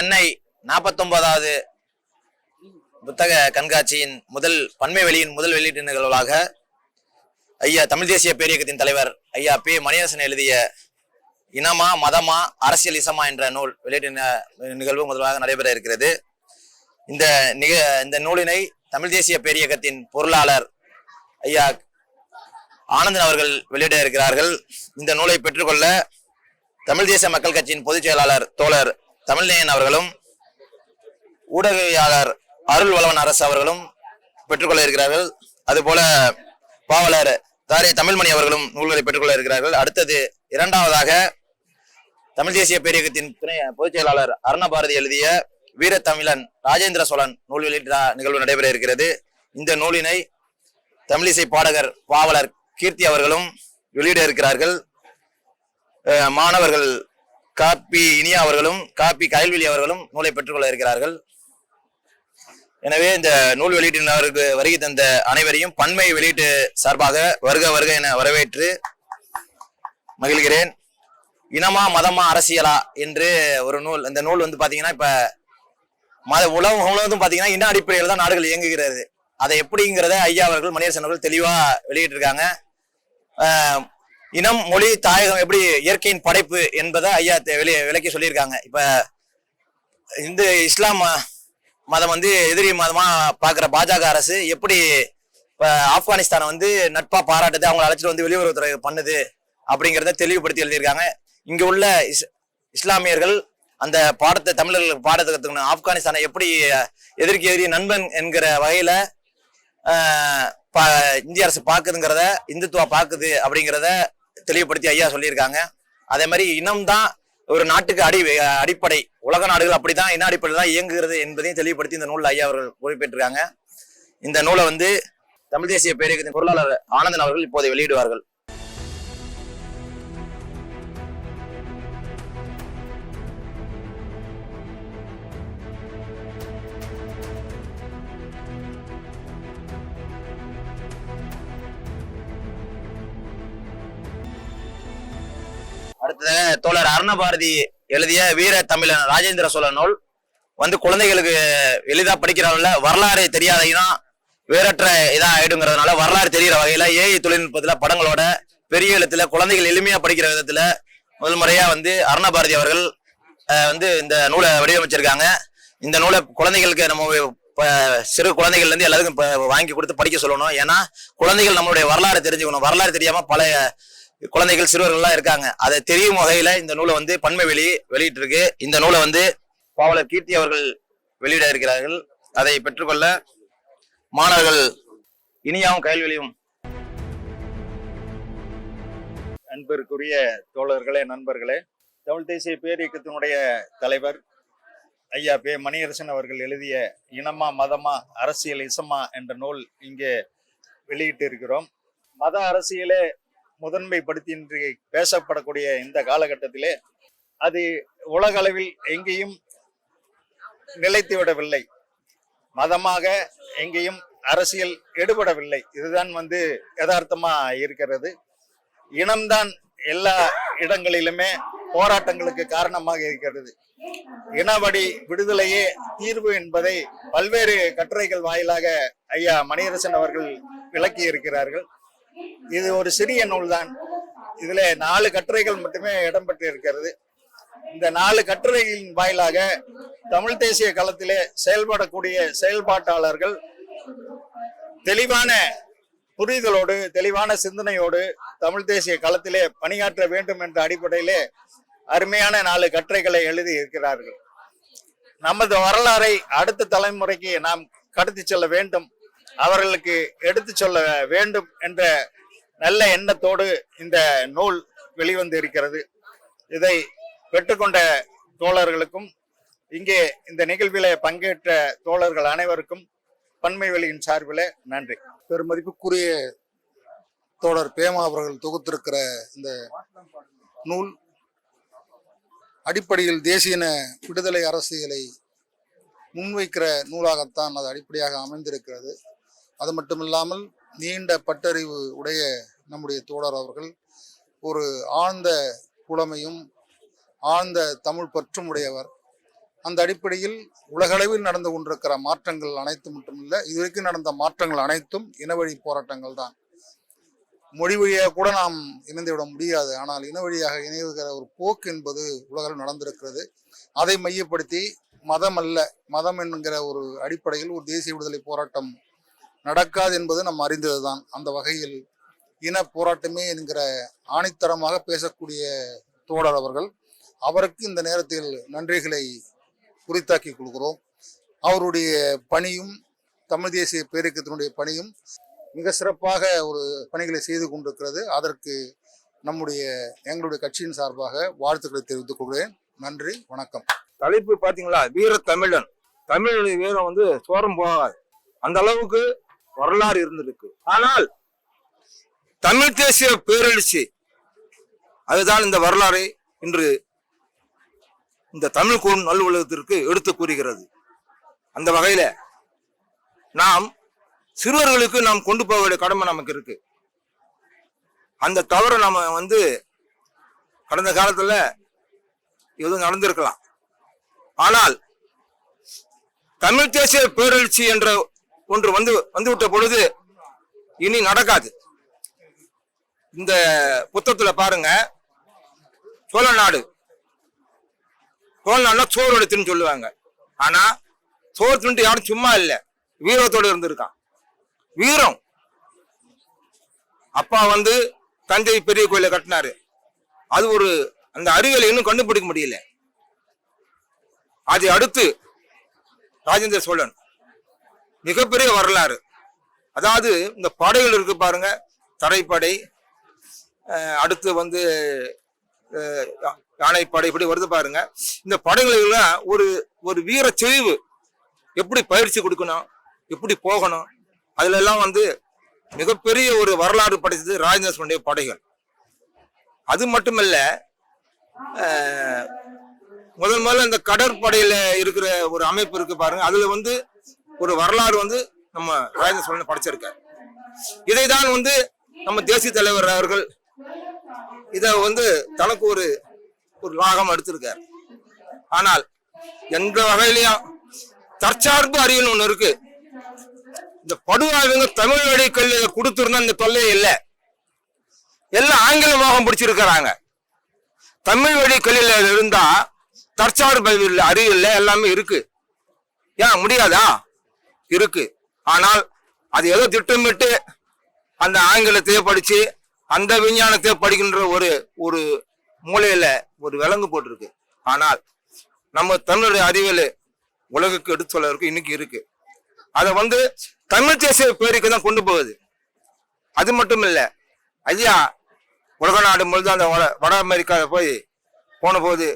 சென்னை நாற்பத்தொன்பதாவது புத்தக கண்காட்சியின் முதல் பன்மை வெளியின் முதல் வெளியீட்டு நிகழ்வுகளாக ஐயா தமிழ் தேசிய பேரியக்கத்தின் தலைவர் ஐயா பி. மணியரசன் எழுதிய இனமா மதமா அரசியல் இசமா என்ற நூல் வெளியீட்டு நிகழ்வு முதலாக நடைபெற இருக்கிறது. இந்த நிக இந்த நூலினை தமிழ் தேசிய பேரியக்கத்தின் பொருளாளர் ஐயா ஆனந்தன் அவர்கள் வெளியிட இருக்கிறார்கள். இந்த நூலை பெற்றுக்கொள்ள தமிழ் தேசிய மக்கள் கட்சியின் பொதுச் செயலாளர் தோழர் தமிழ்நேயன் அவர்களும் ஊடகவியாளர் அருள் வளவன் அரசு அவர்களும் பெற்றுக்கொள்ள இருக்கிறார்கள். அதுபோல பாவலர் தாரி தமிழ்மணி அவர்களும் நூல்களை பெற்றுக்கொள்ள இருக்கிறார்கள். அடுத்தது இரண்டாவதாக தமிழ் தேசிய பேரியக்கத்தின் துணை பொதுச் செயலாளர் அருணபாரதி எழுதிய வீரத்தமிழன் ராஜேந்திர சோழன் நூல் வெளியீட்டு நிகழ்வு நடைபெற இருக்கிறது. இந்த நூலினை தமிழிசை பாடகர் பாவலர் கீர்த்தி அவர்களும் வெளியிட இருக்கிறார்கள். மாணவர்கள் காப்பி இனியா அவர்களும் காப்பி கயல்வெளி அவர்களும் நூலை பெற்றுக்கொள்ள இருக்கிறார்கள். எனவே இந்த நூல் வெளியீட்டினருக்கு வருகை தந்த அனைவரையும் பன்மை வெளியீட்டு சார்பாக வருக வருக என வரவேற்று மகிழ்கிறேன். இனமா மதமா அரசியலா என்று ஒரு நூல் இந்த நூல் வந்து பாத்தீங்கன்னா இப்ப மத உலகம் முழுவதும் பாத்தீங்கன்னா இன அடிப்படையில் தான் நாடுகள் இயங்குகிறது. அதை எப்படிங்கிறத ஐயா அவர்கள் மணியரசன் அவர்கள் தெளிவா வெளியிட்டிருக்காங்க. இனம் மொழி தாயகம் எப்படி இயற்கையின் படைப்பு என்பதை ஐயா தெ- வெளி விளக்கி சொல்லியிருக்காங்க. இப்போ இந்து இஸ்லாம் ம- மதம் வந்து எதிரி மதமாக பார்க்குற பாஜக அரசு எப்படி இப்போ ஆப்கானிஸ்தானை வந்து நட்பாக பாராட்டுது அவங்களை அழைச்சிட்டு வந்து வெளியுறவுத்துறை பண்ணுது அப்படிங்கிறத தெளிவுபடுத்தி எழுதியிருக்காங்க. இங்கே உள்ள இஸ் இஸ்லாமியர்கள் அந்த பாடத்தை தமிழர்களுக்கு பாடத்தை கத்துக்கணும். ஆப்கானிஸ்தானை எப்படி எதிர்க்கு எதிரி நண்பன் என்கிற வகையில் இந்திய அரசு பார்க்குதுங்கிறத இந்துத்துவா பார்க்குது அப்படிங்கிறத தெளிவுபடுத்தி ஐயா சொல்லியிருக்காங்க. அதே மாதிரி இனம் தான் ஒரு நாட்டுக்கு அடி அடிப்படை. உலக நாடுகள் அப்படிதான் இன அடிப்படையில் தான் இயங்குகிறது என்பதையும் தெளிவுபடுத்தி இந்த நூலில் ஐயா அவர்கள் குறிப்பிட்டிருக்காங்க. இந்த நூலை வந்து தமிழ் தேசிய பேரியக்கத்தின் பொருளாளர் ஆனந்தன் அவர்கள் இப்போது வெளியிடுவார்கள். தோழர் அருணபாரதி எழுதிய வீர தமிழன் ராஜேந்திர சோழன் நூல். வந்து குழந்தைகளுக்கு எளிதா படிக்கிறவங்கள வரலாறு தெரியாதைனா வேறற்ற இதா ஆயிடுங்கிறதுனால வரலாறு தெரிகிற வகையில ஏஐ தொழில்நுட்பத்துல படங்களோட பெரிய எழுத்துல குழந்தைகள் எளிமையா படிக்கிற விதத்துல முதல் முறையா வந்து அருணபாரதி அவர்கள் வந்து இந்த நூலை வடிவமைச்சிருக்காங்க. இந்த நூலை குழந்தைகளுக்கு நம்ம சிறு குழந்தைகள்ல இருந்து எல்லாருக்கும் வாங்கி கொடுத்து படிக்க சொல்லணும். ஏன்னா குழந்தைகள் நம்மளுடைய வரலாறு தெரிஞ்சுக்கணும். வரலாறு தெரியாம பல குழந்தைகள் சிறுவர்கள்லாம் இருக்காங்க. அதை தெரியும் வகையில இந்த நூலை வந்து பன்மை வெளி வெளியிட்டு இருக்கு இந்த நூலை வந்து பாவலர் கீர்த்தி அவர்கள் வெளியிட இருக்கிறார்கள். அதை பெற்றுக்கொள்ள மாணவர்கள் இனியாவும் கைல்வெளியும் அன்பிற்குரிய தோழர்களே நண்பர்களே தமிழ் தேசிய பேரியக்கத்தினுடைய தலைவர் ஐயா பே மணியரசன் அவர்கள் எழுதிய இனமா மதமா அரசியல் இசமா என்ற நூல் இங்கே வெளியிட்டு இருக்கிறோம் மத அரசியலே முதன்மைப்படுத்தி இன்று பேசப்படக்கூடிய இந்த காலகட்டத்திலே அது உலக அளவில் எங்கேயும் நிலைத்து விடவில்லை. மதமாக எங்கேயும் அரசியல் எடுபடவில்லை. இதுதான் வந்து யதார்த்தமா இருக்கிறது. இனம்தான் எல்லா இடங்களிலுமே போராட்டங்களுக்கு காரணமாக இருக்கிறது. இனவடி விடுதலையே தீர்வு என்பதை பல்வேறு கட்டுரைகள் வாயிலாக ஐயா மணியரசன் அவர்கள் விளக்கி இருக்கிறார்கள் இது ஒரு சிறிய நூல்தான். இதுல நாலு கட்டுரைகள் மட்டுமே இடம்பெற்று இருக்கிறது இந்த நாலு கட்டுரைகளின் வாயிலாக தமிழ் தேசிய களத்திலே செயல்படக்கூடிய செயல்பாட்டாளர்கள் தெளிவான புரிதலோடு தெளிவான சிந்தனையோடு தமிழ் தேசிய களத்திலே பணியாற்ற வேண்டும் என்ற அடிப்படையிலே அருமையான நாலு கட்டுரைகளை எழுதி இருக்கிறார்கள். நமது வரலாறை அடுத்த தலைமுறைக்கு நாம் கடத்தி செல்ல வேண்டும். அவர்களுக்கு எடுத்து சொல்ல வேண்டும் என்ற நல்ல எண்ணத்தோடு இந்த நூல் வெளிவந்து இருக்கிறது. இதை பெற்றுக்கொண்ட தோழர்களுக்கும் இங்கே இந்த நிகழ்வில பங்கேற்ற தோழர்கள் அனைவருக்கும் பன்மை வெளியின் சார்பில் நன்றி. பெருமதிப்புக்குரிய தோழர் பேமா அவர்கள் தொகுத்திருக்கிற இந்த நூல் அடிப்படையில் தேசியன விடுதலை அரசியலை முன்வைக்கிற நூலாகத்தான் அது அடிப்படையாக அமைந்திருக்கிறது. அது மட்டுமில்லாமல் நீண்ட பட்டறிவு உடைய நம்முடைய தோழர் அவர்கள் ஒரு ஆழ்ந்த புலமையும் ஆழ்ந்த தமிழ் பற்றும் உடையவர். அந்த அடிப்படையில் உலகளவில் நடந்து கொண்டிருக்கிற மாற்றங்கள் அனைத்தும் மட்டுமில்லை இதுவரைக்கும் நடந்த மாற்றங்கள் அனைத்தும் இனவழி போராட்டங்கள் தான். மொழி வழியாக கூட நாம் இணைந்து விட முடியாது ஆனால் இனவழியாக இணைவுகிற ஒரு போக்கு என்பது உலகில் நடந்திருக்கிறது. அதை மையப்படுத்தி மதம் அல்ல மதம் என்கிற ஒரு அடிப்படையில் ஒரு தேசிய விடுதலை போராட்டம் நடக்காது என்பது நாம் அறிந்ததுதான். அந்த வகையில் இன போராட்டமே என்கிற ஆணித்தரமாக பேசக்கூடிய தோழர் அவர்கள் அவருக்கு இந்த நேரத்தில் நன்றிகளை குறித்தாக்கி கொள்கிறோம். அவருடைய பணியும் தமிழ் தேசிய பேரியக்கத்தினுடைய பணியும் மிக சிறப்பாக ஒரு பணிகளை செய்து கொண்டிருக்கிறது. அதற்கு நம்முடைய எங்களுடைய கட்சியின் சார்பாக வாழ்த்துக்களை தெரிவித்துக் கொள்கிறேன். நன்றி வணக்கம். தலைப்பு பார்த்தீங்களா? வீர தமிழன். தமிழனுடைய வீரம் வந்து சோரம் போகாது. அந்த அளவுக்கு வரலாறு இருந்திருக்கு. ஆனால் தமிழ் தேசிய பேரெழுச்சி. அதுதான் இந்த வரலாறு இன்று இந்த தமிழ் கூண் அலுவலகத்திற்கு எடுத்து கூறுகிறது. அந்த வகையில நாம் சிறுவர்களுக்கு நாம் கொண்டு போக வேண்டிய கடமை நமக்கு இருக்கு. அந்த தவறு நாம வந்து கடந்த காலத்துல எதுவும் நடந்திருக்கலாம். ஆனால் தமிழ் தேசிய பேரெழுச்சி என்ற ஒன்று வந்து வந்துவிட்ட பொழுது இனி நடக்காது. இந்த புத்தகத்துல பாருங்க. சோழ நாடு. சோழ நாடுனா சோறு எடுத்துன்னு சொல்லுவாங்க. ஆனா சோறு தின்ட்டு யாரும் சும்மா இல்லை. வீரத்தோடு இருந்திருக்கான். வீரம். அப்பா வந்து தஞ்சை பெரிய கோயிலை கட்டினாரு. அது ஒரு அந்த அறிவியலை இன்னும் கண்டுபிடிக்க முடியல. அதை அடுத்து ராஜேந்திர சோழன். மிகப்பெரிய வரலாறு. அதாவது இந்த படைகள் இருக்கு பாருங்க. தரைப்படை அடுத்து வந்து யானை படை யானைப்படை இப்படி வருது பாருங்க. இந்த படைகளுக்கெல்லாம் ஒரு ஒரு வீர செறிவு எப்படி பயிற்சி கொடுக்கணும்? எப்படி போகணும்? அதுல எல்லாம் வந்து மிகப்பெரிய ஒரு வரலாறு படைத்தது ராஜேந்திர சோழனுடைய படைகள். அது மட்டுமல்ல முதல் முதல்ல இந்த கடற்படையில இருக்கிற ஒரு அமைப்பு இருக்கு பாருங்க. அதுல வந்து ஒரு வரலாறு வந்து நம்ம ராஜேந்திர சோழன் படைச்சிருக்காரு. இதை தான் வந்து நம்ம தேசிய தலைவர் அவர்கள் இத வந்து தனக்கு ஒரு ஒரு லாகம் எடுத்திருக்கார். ஆனால் எந்த வகையிலையும் தற்சார்பு அறிவுன்னு ஒண்ணு இருக்கு. இந்த படுவாய்வுங்க தமிழ் வழி கல்வியை கொடுத்துருந்தா இந்த தொல்லை இல்லை. எல்லாம் ஆங்கில மோகம் பிடிச்சிருக்கிறாங்க. தமிழ் வழி கல்வியில இருந்தா தற்சார்பு அறிவியல் இல்லை எல்லாமே இருக்கு. ஏன் முடியாதா? இருக்கு. ஆனால் அது ஏதோ திட்டமிட்டு அந்த ஆங்கிலத்தையே படிச்சு அந்த விஞ்ஞானத்தை படிக்கின்ற ஒரு ஒரு மூலையில ஒரு விலங்கு போட்டிருக்கு. ஆனால் நம்ம தமிழுடைய அறிவியல் உலகுக்கு எடுத்து சொல்ல இன்னைக்கு இருக்கு. அதை வந்து தமிழ் தேசிய பேருக்கு தான் கொண்டு போகுது. அது மட்டும் இல்ல ஐயா உலக நாடு முழுதும் அந்த வட வட அமெரிக்காவில் போய் போன போது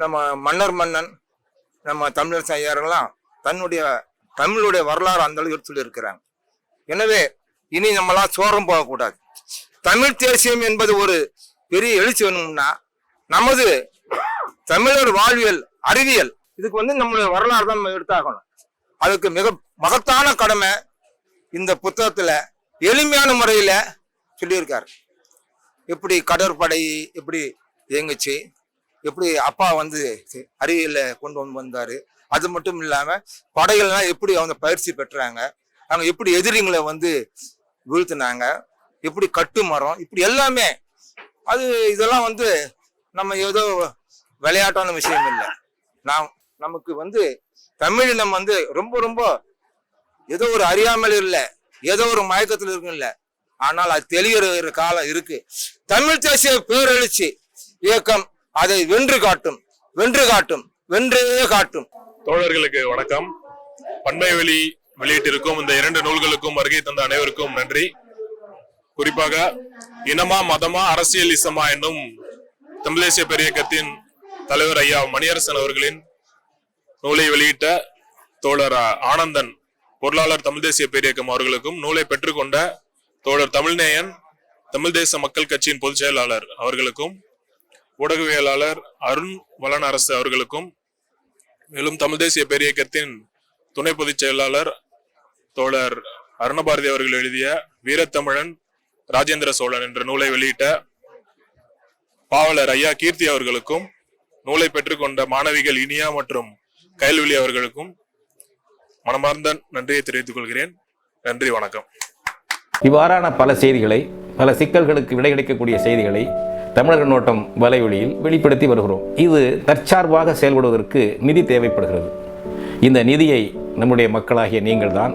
நம்ம மன்னர் மன்னன் நம்ம தமிழர் ஐயாரெல்லாம் தன்னுடைய தமிழுடைய வரலாறு அந்த அளவுக்கு எடுத்து சொல்லியிருக்கிறாங்க. எனவே இனி நம்மளாம் சோரம் போகக்கூடாது. தமிழ் தேசியம் என்பது ஒரு பெரிய எழுச்சி வேணும்னா நமது தமிழர் வாழ்வியல் அறிவியல் இதுக்கு வந்து நம்மளுடைய வரலாறு தான் நம்ம எடுத்தாகணும். அதுக்கு மிக மகத்தான கடமை இந்த புத்தகத்துல எளிமையான முறையில சொல்லியிருக்காரு. எப்படி கடற்படை எப்படி இயங்குச்சு எப்படி அப்பா வந்து அறிவியல கொண்டு வந்து வந்தாரு. அது மட்டும் இல்லாம படைகள்லாம் எப்படி அவங்க பயிற்சி பெற்றாங்க அவங்க எப்படி எதிரிங்களை வந்து வீழ்த்தினாங்க. இப்படி கட்டு மரம் இப்படி எல்லாமே. அது இதெல்லாம் வந்து நம்ம ஏதோ விளையாட்டான விஷயம் இல்லை. நாம் நமக்கு வந்து தமிழினம் வந்து ரொம்ப ரொம்ப ஏதோ ஒரு அறியாமல் இல்லை. ஏதோ ஒரு மயக்கத்தில் இருக்கும் இல்லை. ஆனால் அது தெளிகிற காலம் இருக்கு. தமிழ் தேசிய பேரெழுச்சி இயக்கம் அதை வென்று காட்டும் வென்று காட்டும் வென்றே காட்டும். தோழர்களுக்கு வணக்கம். பன்மைவெளி வெளியிட்டிருக்கும் இந்த இரண்டு நூல்களுக்கும் வருகை தந்த அனைவருக்கும் நன்றி. குறிப்பாக இனமா மதமா அரசியல் இசமா என்னும் தமிழ் தேசிய பெரியக்கத்தின் தலைவர் ஐயா மணியரசன் அவர்களின் நூலை வெளியிட்ட தோழர் ஆனந்தன் பொருளாளர் தமிழ் தேசிய பெரியக்கம் அவர்களுக்கும் நூலை பெற்றுக்கொண்ட தோழர் தமிழ்நேயன் தமிழ் தேச மக்கள் கட்சியின் பொதுச் செயலாளர் அவர்களுக்கும் ஊடகவியலாளர் அருண் வளனரசு அரசு அவர்களுக்கும் மேலும் தமிழ் தேசிய பேரியக்கத்தின் துணை பொதுச் செயலாளர் தோழர் அருணபாரதி அவர்கள் எழுதிய வீரத்தமிழன் ராஜேந்திர சோழன் என்ற நூலை வெளியிட்ட பாவலர் ஐயா கீர்த்தி அவர்களுக்கும் நூலை பெற்றுக்கொண்ட மாணவிகள் இனியா மற்றும் கயல்விழி அவர்களுக்கும் மனமார்ந்த நன்றியை தெரிவித்துக் கொள்கிறேன். நன்றி வணக்கம். இவ்வாறான பல செய்திகளை பல சிக்கல்களுக்கு விடை கிடைக்கக்கூடிய செய்திகளை தமிழக நோட்டம் வலைவெளியில் வெளிப்படுத்தி வருகிறோம். இது தற்சார்பாக செயல்படுவதற்கு நிதி தேவைப்படுகிறது. இந்த நிதியை நம்முடைய மக்களாகிய நீங்கள்தான்